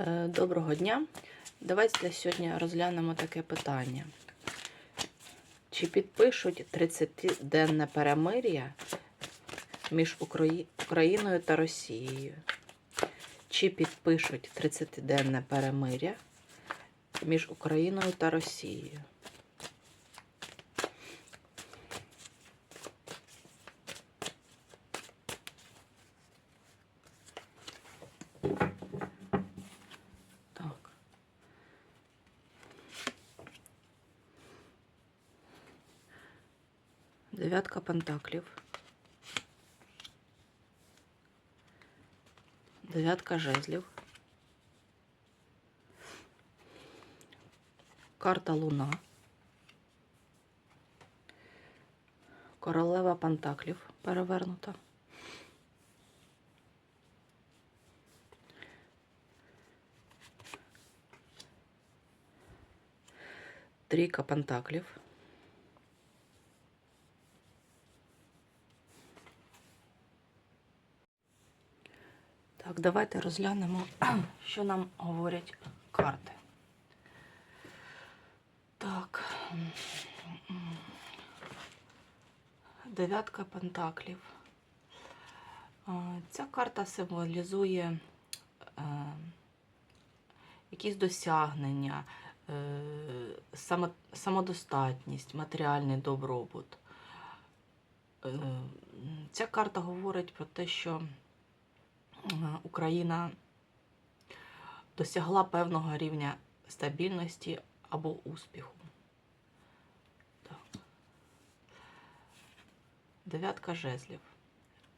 Е, Доброго дня. Давайте сьогодні розглянемо таке питання. Чи підпишуть 30-денне перемир'я між Україною та Росією? Чи підпишуть 30-денне перемир'я між Україною та Росією? Так. Дев'ятка пентаклів. Дев'ятка жезлів. Карта Луна. Королева пентаклів перевернута. Трійка пентаклів. Так, давайте розглянемо, що нам говорять карти. Так. Дев'ятка пентаклів. Ця карта символізує е, якісь досягнення, е, самодостатність, матеріальний добробут. Е, Ця карта говорить про те, що Україна досягла певного рівня стабільності або успіху. Дев'ятка жезлів.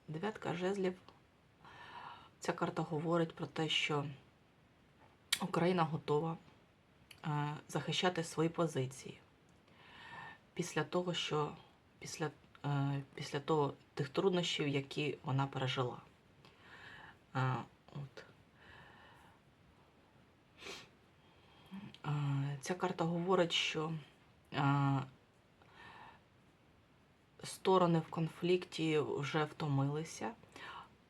Дев'ятка жезлів. Ця карта говорить про те, що Україна готова е, захищати свої позиції після того, що після, е, після того тих труднощів, які вона пережила. Е, От. Е, Ця карта говорить, що е, сторони в конфлікті вже втомилися,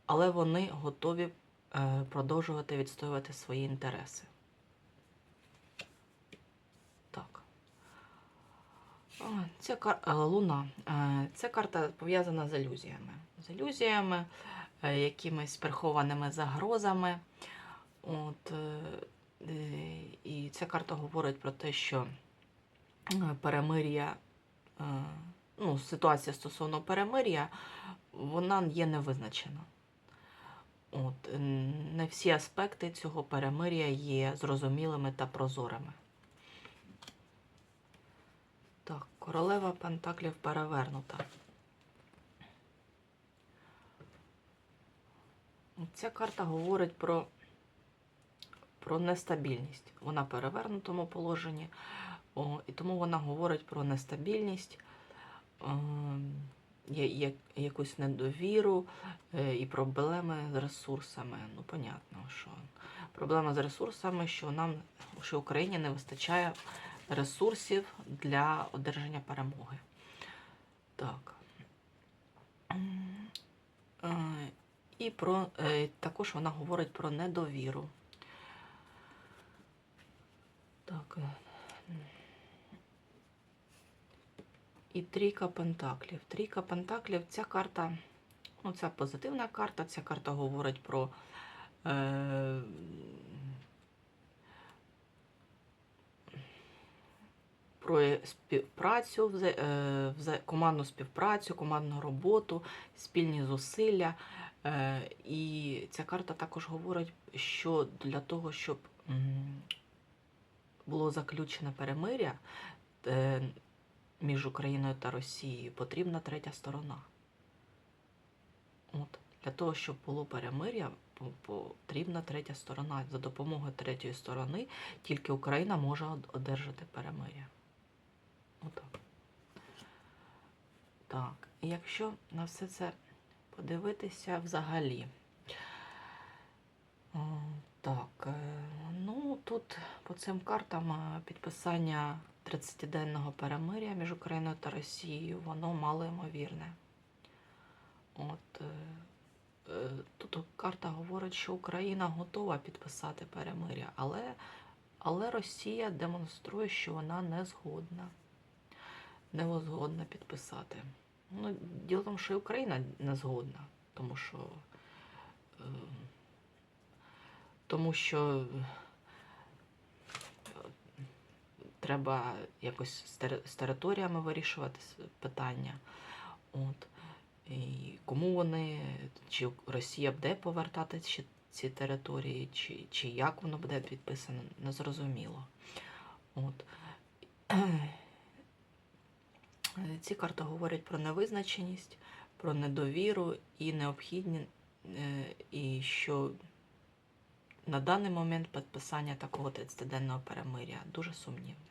але вони готові е, продовжувати відстоювати свої інтереси. Ця кар... е, Луна. Е, Ця карта пов'язана з ілюзіями. З ілюзіями, якимись прихованими загрозами. От, е, е, і ця карта говорить про те, що е, перемир'я, е, ну, ситуація стосовно перемир'я, вона є невизначена. От, е, не всі аспекти цього перемир'я є зрозумілими та прозорими. Так, королева Пентаклів перевернута. Ця карта говорить про, про нестабільність. Вона в перевернутому положенні, о, і тому вона говорить про нестабільність, е, я- я- якусь недовіру е, і проблеми з ресурсами. Ну, понятно, що проблема з ресурсами, що нам, що Україні не вистачає ресурсів для одержання перемоги. Так. І про, е, також вона говорить про недовіру. Так. е, І трійка пентаклів. Трійка пентаклів ця карта, ну, ця позитивна карта, ця карта говорить про е, про співпрацю, е, командну співпрацю, командну роботу, спільні зусилля. Е, І ця карта також говорить, що для того, щоб було заключене перемиря е, між Україною та Росією, потрібна третя сторона. От. Для того, щоб було перемиря, потрібна третя сторона. За допомогою третьої сторони тільки Україна може одержати перемиря. Отак. Так, і якщо на все це подивитися взагалі. Так, е, ну тут по цим картам е, підписання 30-денного перемиря між Україною та Росією, воно мало ймовірне. От, е, е, тут карта говорить, що Україна готова підписати перемиря, але, але Росія демонструє, що вона не згодна. Не згодна підписати. Ну, діло в тому, що і Україна не згодна, тому що, е, тому що е, треба якось з територіями вирішувати питання. От. І кому вони, чи Росія буде повертати ці, ці території, чи, чи як воно буде підписано, незрозуміло. От. Ці карти говорять про невизначеність, про недовіру і необхідні, е, і що на даний момент підписання такого 30-денного перемиря дуже сумнівне.